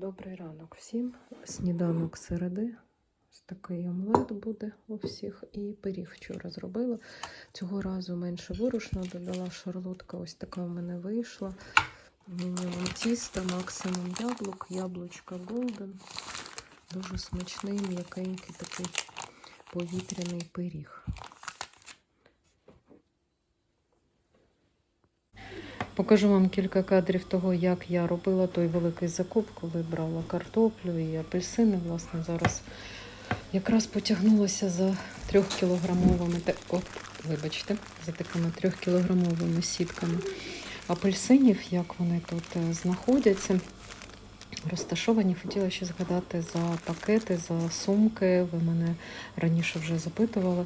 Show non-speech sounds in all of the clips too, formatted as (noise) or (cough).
Добрий ранок всім. Сніданок середи. Ось такий омлет буде у всіх. І пиріг вчора зробила. Цього разу менше борошна додала шарлотка. Ось така в мене вийшла. Тіста, максимум яблук, яблучка голден. Дуже смачний, м'якенький такий повітряний пиріг. Покажу вам кілька кадрів того, як я робила той великий закуп, коли брала картоплю і апельсини. Власне, зараз якраз потягнулася за трьохкілограмовими, от, вибачте, за такими трьохкілограмовими сітками апельсинів, як вони тут е, знаходяться. Розташовані, хотіла ще згадати за пакети, за сумки. Ви мене раніше вже запитували.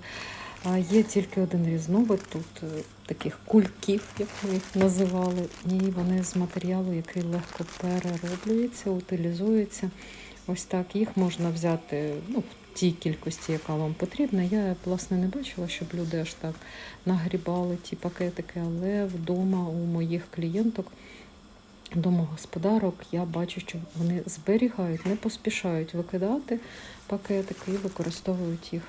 А є тільки один різновид тут е, таких кульків, як ми їх називали, і вони з матеріалу, який легко перероблюється, утилізується. Ось так їх можна взяти ну, в тій кількості, яка вам потрібна. Я власне не бачила, щоб люди аж так нагрібали ті пакетики, але вдома у моїх клієнток, домогосподарок, я бачу, що вони зберігають, не поспішають викидати пакетики і використовують їх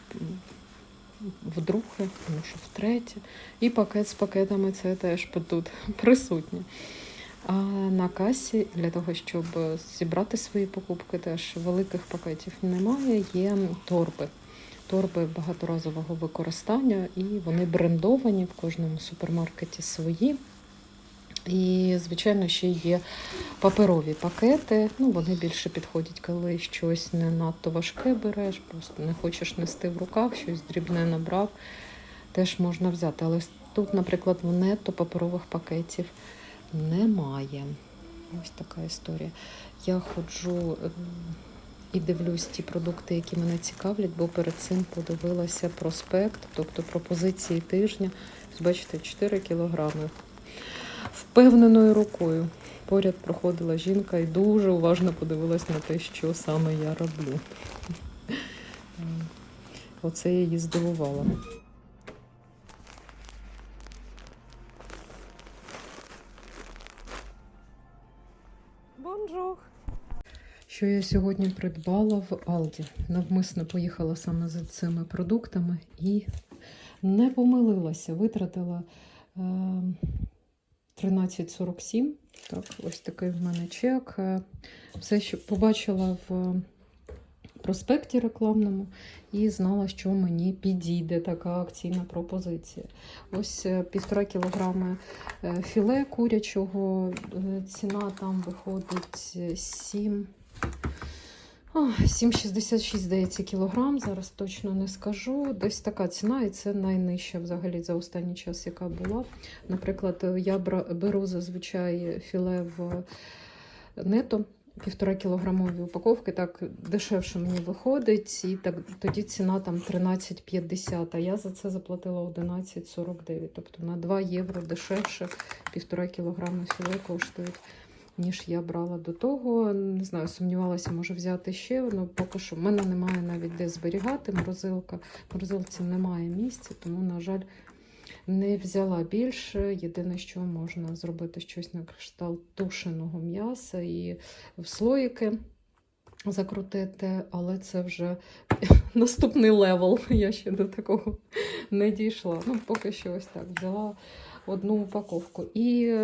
вдруге, тому що втретє. І пакет з пакетами це теж тут (laughs) присутнє. А на касі для того, щоб зібрати свої покупки, теж великих пакетів немає. Є торби. Торби багаторазового використання, і вони брендовані в кожному супермаркеті свої. І, звичайно, ще є паперові пакети. Ну, вони більше підходять, коли щось не надто важке береш, просто не хочеш нести в руках, щось дрібне набрав, теж можна взяти. Але тут, наприклад, в нетто паперових пакетів немає. Ось така історія. Я ходжу ем, і дивлюсь ті продукти, які мене цікавлять, бо перед цим подивилася проспект, тобто пропозиції тижня. Бачите, 4 кілограми. Впевненою рукою. Поряд проходила жінка і дуже уважно подивилась на те, що саме я роблю. Ем, Оце я її здивувала. Бонжур! Що я сьогодні придбала в Алді. Навмисно поїхала саме за цими продуктами і не помилилася. Витратила е, 13,47. Так, ось такий в мене чек. Е, Все, що побачила в проспекті рекламному, і знала, що мені підійде така акційна пропозиція. Ось е, півтора кілограми е, філе курячого. Ціна там виходить е, 7. А, 7,66, здається, кілограм. Зараз точно не скажу. Десь така ціна, і це найнижча взагалі за останній час, яка була. Наприклад, я беру зазвичай філе в нето. Півтора кілограмові упаковки, так дешевше мені виходить, і так тоді ціна там 13,50, а я за це заплатила 11,49. Тобто на 2 євро дешевше півтора кілограми філе коштують, ніж я брала до того. Не знаю, сумнівалася, може взяти ще. Ну, поки що в мене немає навіть де зберігати. Морозилка, морозилці немає місця, тому, на жаль, не взяла більше. Єдине, що можна зробити щось на кшталт тушеного м'яса і в слоїки закрутити, але це вже (laughs) наступний левел. Я ще до такого не дійшла. Ну, поки що ось так взяла одну упаковку. І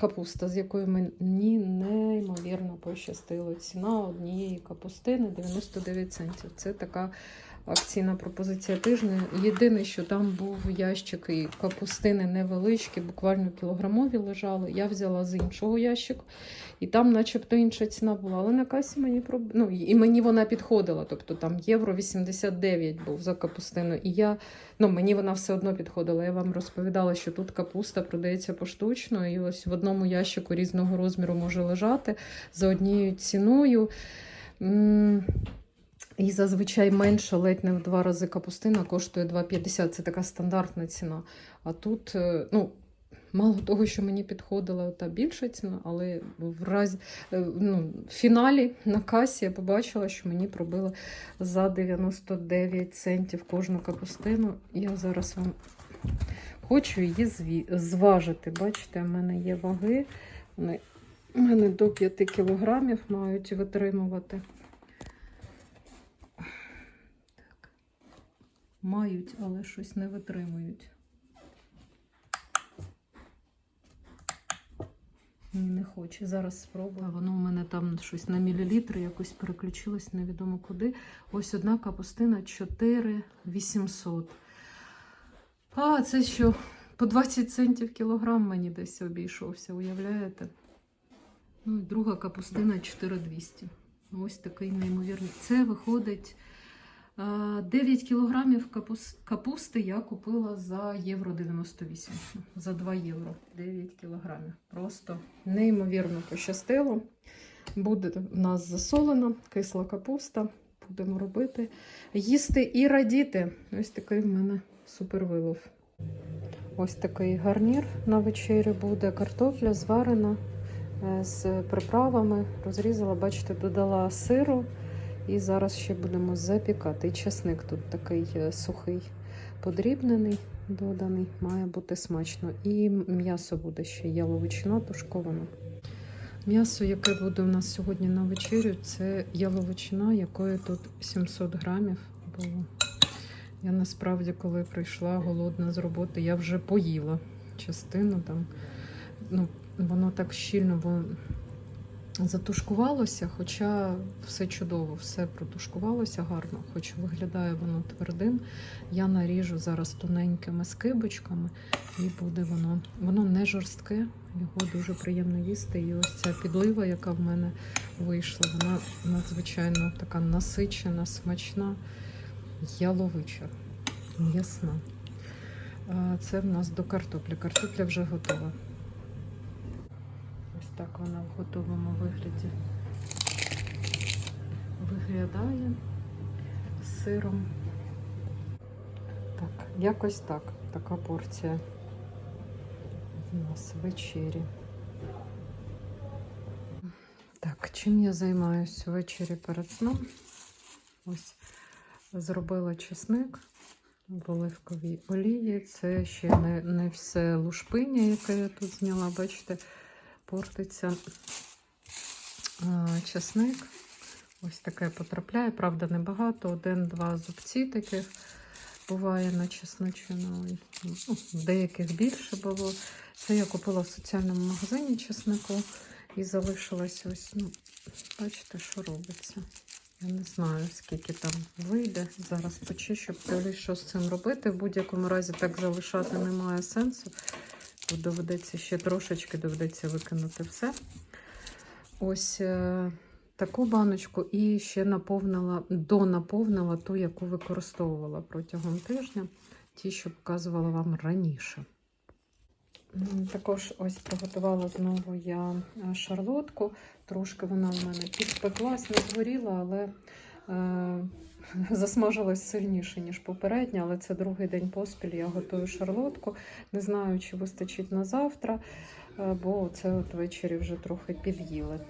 капуста, з якою мені неймовірно пощастило. Ціна однієї капустини 99 центів. Це така акційна пропозиція тижня. Єдине, що там був ящик і капустини невеличкі, буквально кілограмові лежали. Я взяла з іншого ящику, і там, начебто, інша ціна була. Але на касі мені ну, і мені вона підходила. Тобто там євро 89 був за капустину. І я ну, мені вона все одно підходила. Я вам розповідала, що тут капуста продається поштучно, і ось в одному ящику різного розміру може лежати за однією ціною. І зазвичай менше, ледь не в два рази капустина коштує 2,50. Це така стандартна ціна. А тут, е, ну, мало того, що мені підходила та більша ціна, але в разі е, ну, в фіналі на касі я побачила, що мені пробили за 99 центів кожну капустину. Я зараз вам хочу її зважити. Бачите, в мене є ваги. Вони У мене до 5 кілограмів мають витримувати. Мають, але щось не витримують. Ні, не хоче. Зараз спробую. Воно у мене там щось на мілілітри якось переключилось, невідомо куди. Ось одна капустина 4800. А, це що? По 20 центів кілограм мені десь обійшовся, уявляєте? Ну і друга капустина 4200. Ось такий неймовірний. Це виходить 9 кілограмів капус- капусти я купила за євро 98. За 2 євро 9 кілограмів. Просто неймовірно пощастило. Буде в нас засолена кисла капуста. Будемо робити. Їсти і радіти. Ось такий в мене супервилов. Ось такий гарнір на вечерю буде. Картопля зварена е, з приправами. Розрізала, бачите, додала сиру. І зараз ще будемо запікати. І чесник тут такий е, сухий, подрібнений, доданий, має бути смачно. І м'ясо буде ще яловичина тушкована. М'ясо, яке буде у нас сьогодні на вечерю, це яловичина, якої тут 700 грамів було. Я насправді, коли прийшла голодна з роботи, я вже поїла частину там. Ну, воно так щільно бо затушкувалося, хоча все чудово, все протушкувалося гарно, хоч виглядає воно твердим. Я наріжу зараз тоненькими скибочками, і буде воно. Воно не жорстке, його дуже приємно їсти. І ось ця підлива, яка в мене вийшла, вона надзвичайно така насичена, смачна, яловича, м'ясна. Це в нас до картоплі. Картопля вже готова. Так вона в готовому вигляді виглядає з сиром. Так, якось так. Така порція у нас вечері. Так, чим я займаюся ввечері перед сном? Ось зробила чесник в оливковій олії. Це ще не, не все лушпиння, яке я тут зняла. Бачите, портиться а, чесник. Ось таке потрапляє, правда, небагато. Один-два зубці таких буває на чесночину. Ну, деяких більше було. Це я купила в соціальному магазині чеснику і залишилось ось, ну, бачите, що робиться. Я не знаю, скільки там вийде. Зараз почищу, що з цим робити. В будь-якому разі так залишати немає сенсу. Доведеться ще трошечки, доведеться викинути все. Ось е, таку баночку і ще наповнила, донаповнила ту, яку використовувала протягом тижня, ті, що показувала вам раніше. Також ось приготувала знову я е, шарлотку. Трошки вона в мене підпеклась, не згоріла, але (laughs) засмажилась сильніше, ніж попередня. Але це другий день поспіль. Я готую шарлотку. Не знаю, чи вистачить на завтра, е, бо це от ввечері вже трохи під'їли.